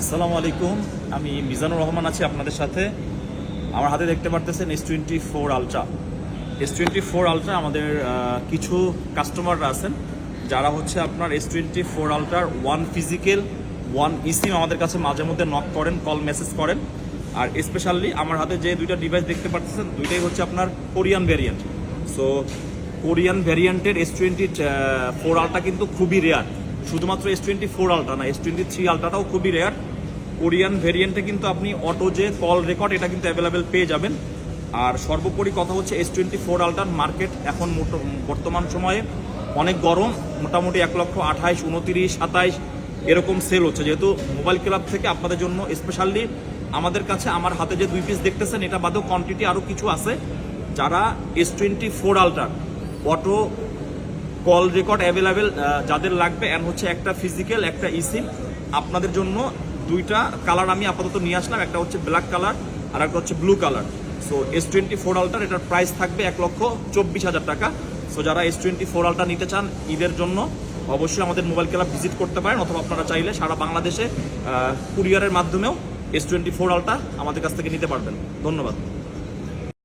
আসসালামু আলাইকুম। আমি মিজানুর রহমান আছি আপনাদের সাথে। আমার হাতে দেখতে পারতেছেন S twenty four ultra S twenty four ultra আমাদের কিছু কাস্টমাররা আছেন, যারা হচ্ছে আপনার এস টোয়েন্টি ফোর আলট্রার ওয়ান ফিজিক্যাল ওয়ান ইসিম আমাদের কাছে মাঝে মধ্যে নক করেন কল মেসেজ করেন। আর স্পেশালি আমার হাতে যে দুইটা ডিভাইস দেখতে পাচ্ছেন দুইটাই হচ্ছে আপনার কোরিয়ান ভ্যারিয়েন্ট সো কোরিয়ান ভ্যারিয়েন্টের এস টোয়েন্টি ফোর আলট্রা কিন্তু খুবই রেয়ার শুধুমাত্র এস টোয়েন্টি ফোর আলট্রা না এস টোয়েন্টি থ্রি আলট্রাটাও খুবই রেয়ার কোরিয়ান ভেরিয়েন্টে কিন্তু আপনি অটো যে কল রেকর্ড এটা কিন্তু অ্যাভেলেবেল পেয়ে যাবেন। আর সর্বোপরি কথা হচ্ছে এস টোয়েন্টি ফোর আলট্রার মার্কেট এখন মোট- বর্তমান সময়ে অনেক গরম, মোটামুটি এক লক্ষ আঠাইশ, উনতিরিশ, সাতাইশ, এরকম সেল হচ্ছে। যেহেতু মোবাইল ক্লাব থেকে আপনাদের জন্য স্পেশালি আমাদের কাছে আমার হাতে যে দুই পিস দেখতেছেন, এটা বাদেও কোয়ান্টিটি আরও কিছু আছে। যারা এস টোয়েন্টি ফোর আলট্রার অটো কল রেকর্ড অ্যাভেলেবেল যাদের লাগবে অ্যান্ড হচ্ছে একটা ফিজিক্যাল একটা ইসিম আপনাদের জন্য দুইটা কালার আমি আপাতত নিয়ে আসলাম। একটা হচ্ছে ব্ল্যাক কালার আর একটা হচ্ছে blue colour so S twenty four ultra এটার প্রাইস থাকবে এক লক্ষ চব্বিশ হাজার টাকা। সো যারা এস টোয়েন্টি ফোর আলটা নিতে চান, ঈদের জন্য অবশ্যই আমাদের মোবাইল ক্লাব ভিজিট করতে পারেন, অথবা আপনারা চাইলে সারা বাংলাদেশে কুরিয়ারের মাধ্যমেও এস টোয়েন্টি ফোর আলটা আমাদের কাছ থেকে নিতে পারবেন। ধন্যবাদ।